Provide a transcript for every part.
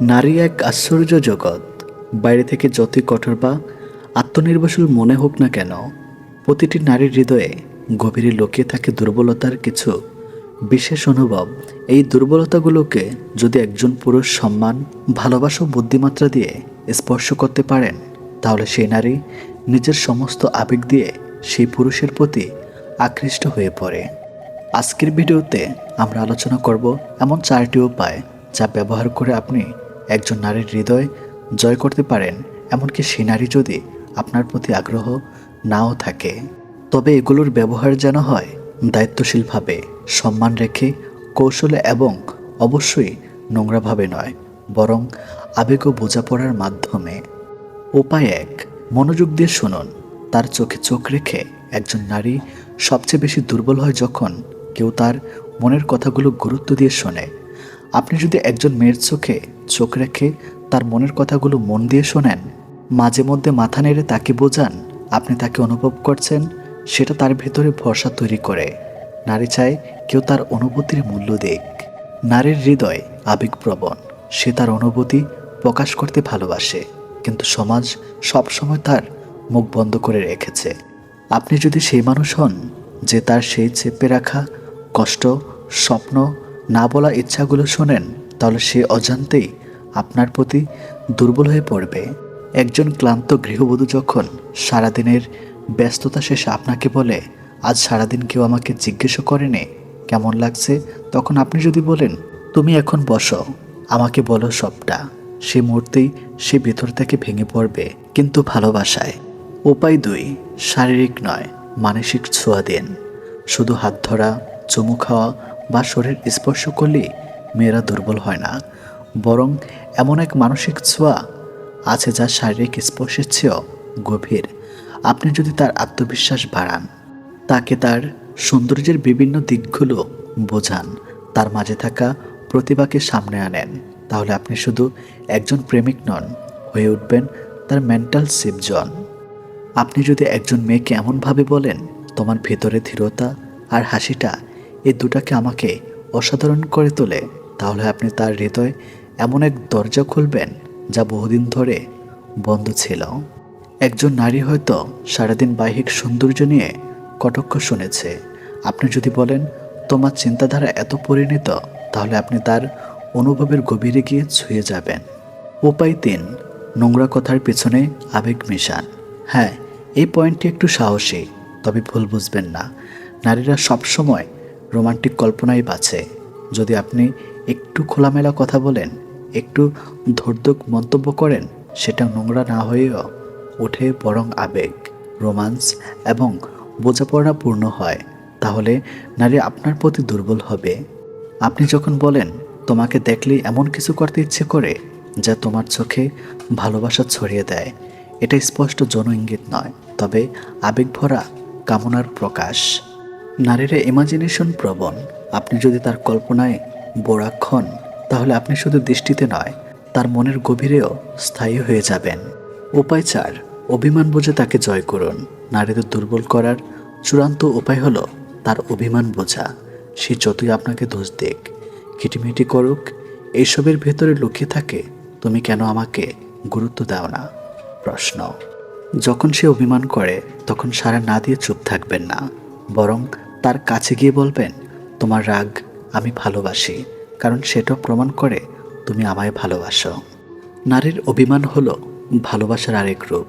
নারী এক আশ্চর্য জগৎ। বাইরে থেকে যতই কঠোর বা আত্মনির্ভরশীল মনে হোক না কেন, প্রতিটি নারীর হৃদয়ে গভীরে লুকিয়ে থাকে দুর্বলতার কিছু বিশেষ অনুভব। এই দুর্বলতাগুলোকে যদি একজন পুরুষ সম্মান, ভালোবাসা বুদ্ধিমাত্রা দিয়ে স্পর্শ করতে পারেন, তাহলে সেই নারী নিজের সমস্ত আবেগ দিয়ে সেই পুরুষের প্রতি আকৃষ্ট হয়ে পড়ে। আজকের ভিডিওতে আমরা আলোচনা করব এমন চারটি উপায় যা ব্যবহার করে আপনি একজন নারীর হৃদয় জয় করতে পারেন, এমনকি সে নারী যদি আপনার প্রতি আগ্রহ নাও থাকে। তবে এগুলোর ব্যবহার যেন হয় দায়িত্বশীলভাবে, সম্মান রেখে, কৌশলে এবং অবশ্যই নোংরাভাবে নয়, বরং আবেগ ও বোঝাপড়ার মাধ্যমে। উপায় এক, মনোযোগ দিয়ে শুনুন। তার চোখে চোখ রেখে একজন নারী সবচেয়ে বেশি দুর্বল হয় যখন কেউ তার মনের কথাগুলো গুরুত্ব দিয়ে শোনে। আপনি যদি একজন মেয়ের চোখে চোখ রেখে তার মনের কথাগুলো মন দিয়ে শোনেন, মাঝে মধ্যে মাথা নেড়ে তাকে বোঝান, আপনি তাকে অনুভব করছেন, সেটা তার ভেতরে ভরসা তৈরি করে। নারী চায় কেউ তার অনুভূতির মূল্য দিক। নারীর হৃদয় আবেগপ্রবণ, সে তার অনুভূতি প্রকাশ করতে ভালোবাসে, কিন্তু সমাজ সবসময় তার মুখ বন্ধ করে রেখেছে। আপনি যদি সেই মানুষ হন, যে তার সেই চেপে রাখা কষ্ট, স্বপ্ন না বলা ইচ্ছাগুলো শোনেন, তাহলে সে অজান্তেই আপনার প্রতি দুর্বল হয়ে পড়বে। একজন ক্লান্ত গৃহবধূ যখন সারাদিনের ব্যস্ততা শেষে আপনাকে বলে, আজ সারাদিন কেউ আমাকে জিজ্ঞেসও করেনি, কেমন লাগছে? তখন আপনি যদি বলেন, তুমি এখন বসো, আমাকে বলো সবটা। সে মুহূর্তেই সে ভেতর থেকে ভেঙে পড়বে, কিন্তু ভালোবাসায়। উপায় দুই, শারীরিক নয়, মানসিক ছোঁয়া দিন। শুধু হাত ধরা, চুমু খাওয়া বা শরীর স্পর্শ করলেই মেয়েরা দুর্বল হয় না। বরং এমন এক মানসিক ছোঁয়া আছে যা শারীরিক স্পর্শের চেয়েও গভীর। আপনি যদি তার আত্মবিশ্বাস বাড়ান, তাকে তার সৌন্দর্যের বিভিন্ন দিকগুলো বোঝান, তার মাঝে থাকা প্রতিভাকে সামনে আনেন, তাহলে আপনি শুধু একজন প্রেমিক নন, হয়ে উঠবেন তার মেন্টাল সিপজন আপনি যদি একজন মেয়েকে এমনভাবে বলেন, তোমার ভেতরে ধীরতা আর হাসিটা এই দুটাকে আমাকে অসাধারণ করে তোলে, তাহলে আপনি তার হৃদয় এমন এক দরজা খুলবেন যা বহুদিন ধরে বন্ধ ছিল। একজন নারী হয়তো সারাদিন বাহ্যিক সৌন্দর্য নিয়ে কটক্ষ শুনেছে। আপনি যদি বলেন, তোমার চিন্তাধারা এত পরিণত তাহলে আপনি তার অনুভবের গভীরে গিয়ে ছুঁয়ে যাবেন। উপায় তিন, নোংরা কথার পেছনে আবেগ মেশান। হ্যাঁ এই পয়েন্টটি একটু সাহসী, তবে ভুল বুঝবেন না। নারীরা সবসময় রোমান্টিক কল্পনাই বাঁচে। যদি আপনি একটু খোলামেলা কথা বলেন, একটু ধর্দক মন্তব্য করেন, সেটা নোংরা না হয়েও ওঠে বরং আবেগ, রোমান্স এবং বোঝাপড়া পূর্ণ হয়, তাহলে নারী আপনার প্রতি দুর্বল হবে। আপনি যখন বলেন, তোমাকে দেখলেই এমন কিছু করতে ইচ্ছে করে যা তোমার চোখে ভালোবাসা ছড়িয়ে দেয় এটা স্পষ্ট জন ইঙ্গিত নয়, তবে আবেগ ভরা কামনার প্রকাশ। নারীরা ইমাজিনেশন প্রবণ। আপনি যদি তার কল্পনায় বোরাক হন, তাহলে আপনি শুধু দৃষ্টিতে নয়, তার মনের গভীরেও স্থায়ী হয়ে যাবেন। উপায় চার, অভিমান বোঝে তাকে জয় করুন। নারীদের দুর্বল করার চূড়ান্ত উপায় হলো তার অভিমান বোঝা। সে যতই আপনাকে দোষ দিক, খিটিমিটি করুক এইসবের ভেতরে লুকিয়ে থাকে, তুমি কেন আমাকে গুরুত্ব দাও না? প্রশ্ন, যখন সে অভিমান করে, তখন সারা না দিয়ে চুপ থাকবেন না। বরং তার কাছে গিয়ে বলবেন, তোমার রাগ আমি ভালোবাসি, কারণ সেটা প্রমাণ করে তুমি আমায় ভালোবাসো। নারীর অভিমান হলো ভালোবাসার আরেক রূপ।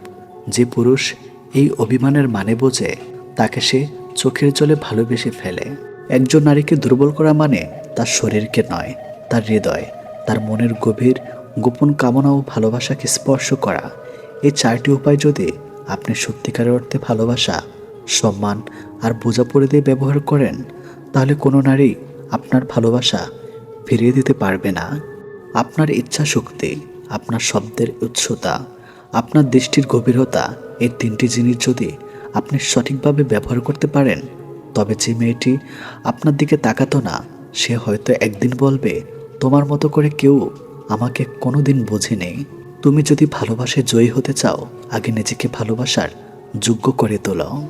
যে পুরুষ এই অভিমানের মানে বোঝে তাকে সে চোখের জলে ভালোবেসে ফেলে। একজন নারীকে দুর্বল করা মানে তার শরীরকে নয়, তার হৃদয়, তার মনের গভীর, গোপন কামনা ও ভালোবাসাকে স্পর্শ করা। এই চারটি উপায় যদি আপনি সত্যিকারের অর্থে ভালোবাসা সম্মান আর বোঝাপড়ে দিয়ে ব্যবহার করেন, তাহলে কোনো নারী আপনার ভালোবাসা ফিরিয়ে দিতে পারবে না। আপনার ইচ্ছা শক্তি আপনার শব্দের উৎসতা আপনার দৃষ্টির গভীরতা এই তিনটি জিনিস যদি আপনি সঠিকভাবে ব্যবহার করতে পারেন, তবে যে মেয়েটি আপনার দিকে তাকাতো না, সে হয়তো একদিন বলবে, তোমার মতো করে কেউ আমাকে কোনো কোনোদিন বোঝেনি। তুমি যদি ভালোবাসে জয়ী হতে চাও, আগে নিজেকে ভালোবাসার যোগ্য করে তোলো।